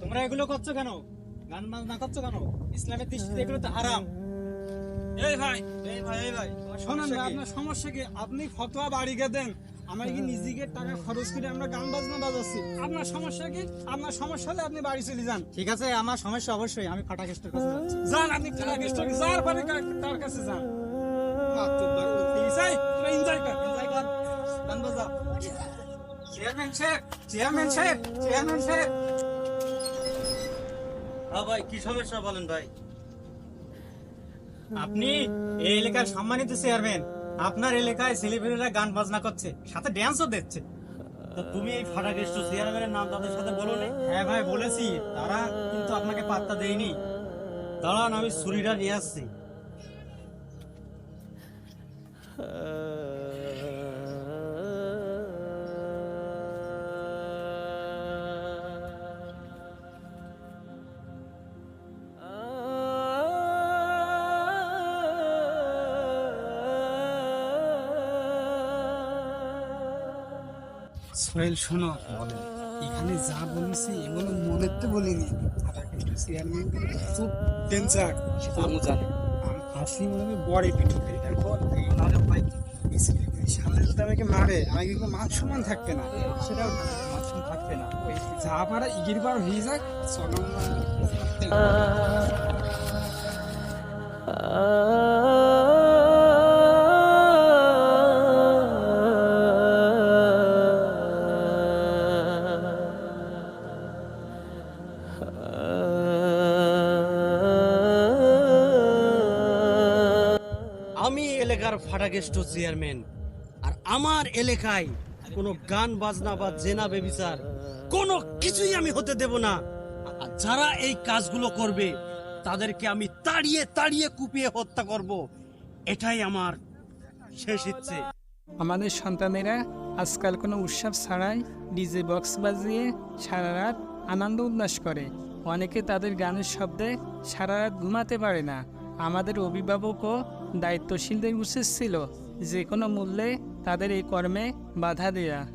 তোমরা এগুলো করছ কেন? গান বাজনা করছ কেন? ইসলামের দৃষ্টিতে এগুলো তো হারাম। এই ভাই এই ভাই এই ভাই শোনেন আপনার সমস্যা কি? আপনি ফতোয়া বাড়িকে দেন। আমরা কি নিজেকে টাকা খরচ করে আমরা গান বাজনা বাজাচ্ছি? আপনার সমস্যা কি? আপনার সমস্যা হলে আপনি বাড়ি চলে যান। ঠিক আছে আমার সমস্যা অবশ্যই আমি ফাটা কেস্টের কাছে যাচ্ছি। যান আপনি টাকা যার পারে তার কাছে যান। এনজয় চেয়ারম্যান সাহেব চেয়ারম্যান সাহেব চেয়ারম্যান সাহেব হ্যাঁ ভাই কি সমস্যা বলেন ভাই? আপনি এই এলাকার সম্মানিত চেয়ারম্যান আপনার এলাকায় ছেলেপেলেরা গান বাজনা করছে সাথে ড্যান্সও দিচ্ছে তো তুমি এই ফাটা গেস্ট চেয়ারম্যানের নাম তাদের সাথে বলো নি? হ্যাঁ ভাই বলেছি। তারা কিন্তু আপনাকে পাত্তা দেয়নি। দাঁড়ান আমি ছুরিটা নিয়ে আসছি। সোহেল শোনো। এখানে যা বলেছি এগুলো মনের তো বলিনি। চেয়ারম্যান খুব ডেঞ্জার আমি জানি। হাসি মনে বড় পিঠে দেখো সামনে যদি আমাকে মারে। আমাকে কিন্তু মান সম্মান থাকবে না। সেটাও মান সম্মান থাকবে না। যা পারা ইগির বার হয়ে যাক চলো এলাকার ফাটা গেস্ট চেয়ারম্যান। আর আমার এলাকায় কোনো গান, বাজনা বা জেনা বেবিচার কোনো কিছুই আমি হতে দেব না। যারা এই কাজগুলো করবে, তাদেরকে আমি তাড়িয়ে তাড়িয়ে কুপিয়ে হত্যা করব। এটাই আমার শেষ ইচ্ছে। আমাদের সন্তানেরা আজকাল কোনো উৎসব ছাড়াই ডিজে বক্স বাজিয়ে সারা রাত আনন্দ উল্লাস করে। অনেকে তাদের গানের শব্দে সারা রাত ঘুমাতে পারে না। আমাদের অভিভাবক ও দায়িত্বশীলদের উচিত ছিল। যে কোনো মূল্যে তাদের এই কর্মে বাধা দেয়া।